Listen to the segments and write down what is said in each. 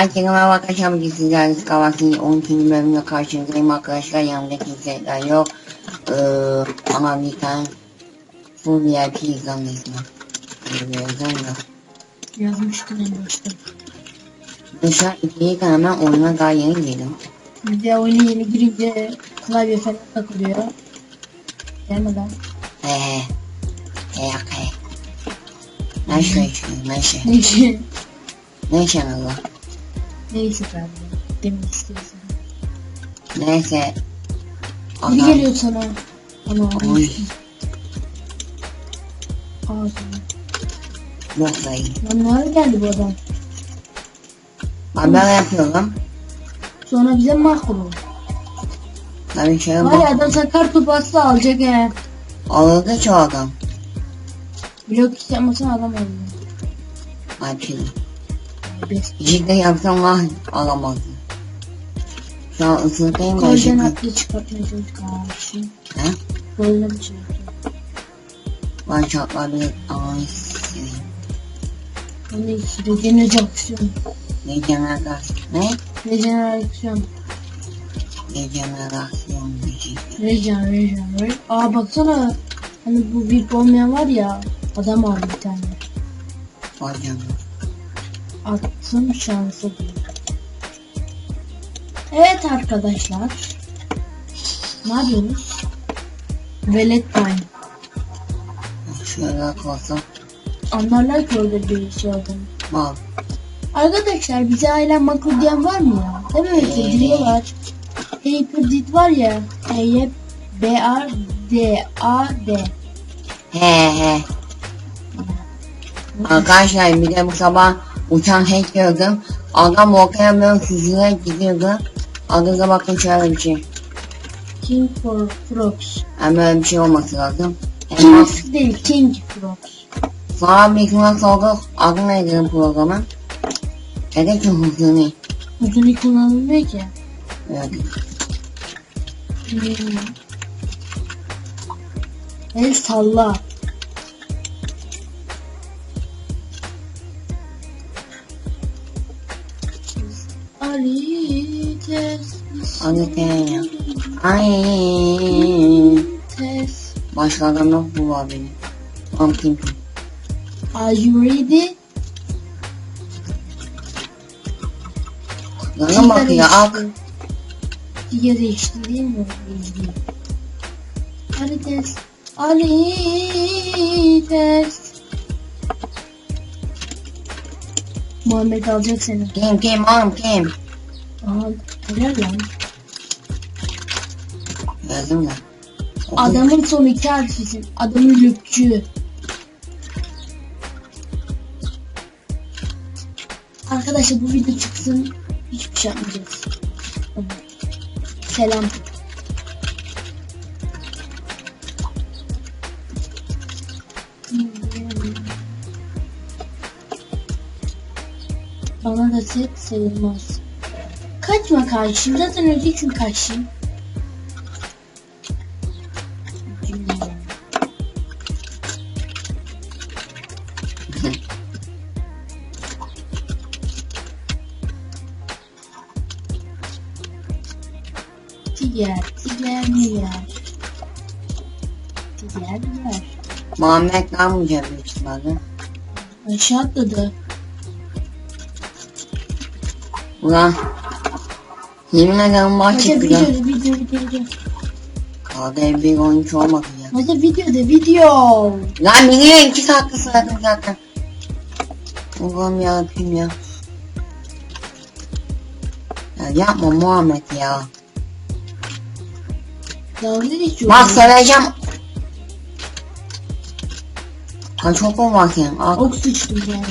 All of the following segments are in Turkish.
Herkese arkadaşlar. Bugün sizlerle Skavaki'nin 12. bölümüne karşınızdayım arkadaşlar. Yanımda kimseler yok. Ee, ama bir tane full VIP izlenmesine. Böyle yazayım da. Yazmıştım en başta. Dışarı ikiyi hemen oyuna daha yeni girdim. Bir de oyuna yeni girince klavye falan takılıyor. Gelmeden. He he. He he. Neyse işte neyse. Neyse. Neyse Allah. Neyse kardeşim. Demek istiyorsan. Neyse. Biri geliyor sana. Ama Oy. Ağzına. Yok dayı. Lan nerede geldi bu adam? Ben böyle yapıyorum. Sonra bize mahvur oldu. Tabii Var ya bak. adam sana kar topu atsa alacak he. Alırdı çoğu adam. Blok yapmasan adam alıyor. Best. Cidden yapsam ah alamazdı. Şu an ıslıktayım da Golden cidden. atlı çıkartmaya kardeşim. He? Golden çıkartıyor. Ben bir sileyim. Onu hiç rejenerasyon. Regenerasyon. Ne? Rejenerasyon. Regenerasyon diyecek. Rejen, rejen, rejen. Aa baksana. Hani bu VIP olmayan var ya. Adam aldı bir tane. Vay canına. Attım şansı değil. Evet arkadaşlar. Ne yapıyoruz? Velet time. Şöyle koysam. Anlarlar ki orada bir şey olduğunu. Bak. Arkadaşlar bize ailen makul diyen var mı ya? Değil mi? Ee. Diyorlar. Hyperdit var ya. H B A D A D. He he. Arkadaşlar bir de bu sabah uçan hack gördüm. Adam okuyamıyor süzüle gidiyordu. Adına bakın şöyle bir şey. King for Frogs. Hem böyle bir şey olması lazım. King değil, King Frogs. Sonra bir gün sonra adı neydi programın? Edek hızını. Uzun kullanılmıyor ki. Evet. Hmm. El salla. Hadi ya. Ay. Başka adam yok bu var benim. Pumpkin. Are you ready? Bana bakıyor ak. Diye değişti değil mi? Ali test. Ali test. Muhammed alacak seni. Kim kim oğlum kim? Aha, helal lan. Yazdım da. Adamın son iki harfisin. Adamın lüpçü. Arkadaşlar bu video çıksın. Hiçbir şey yapmayacağız. Selam. Bana da set sayılmaz. Kaçma kardeşim. Zaten öleceksin kardeşim. Tiger, tiger mi yer? Tiger? Muhammed kalmayacak büyük ihtimalle. Aşağı atladı. Ulan. Yemin ederim Hadi çıktı video, ya. video, video, video. Kaldı bir oyuncu olmadı ya. Hadi video de video. Lan biliyor iki saatte sıradım zaten. Allah'ım yarabbim ya. Ya yapma Muhammed ya. Dalga geçiyor. Bak. Ha çok mu var senin? Al. Ok sıçtım yani.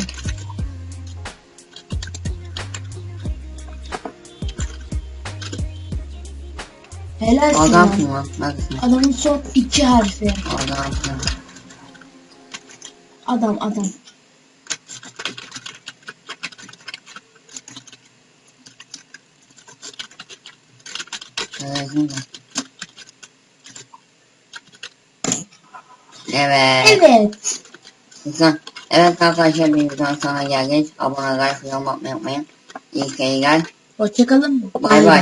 Helal Adam sana. lan? Adamın son iki harfi. Adam? Adam adam. Evet. Evet. Güzel. Evet arkadaşlar bir videodan sonra geldik. Abone olmayı, yorum atmayı unutmayın. İyi seyirler. Hoşçakalın. Bay bay.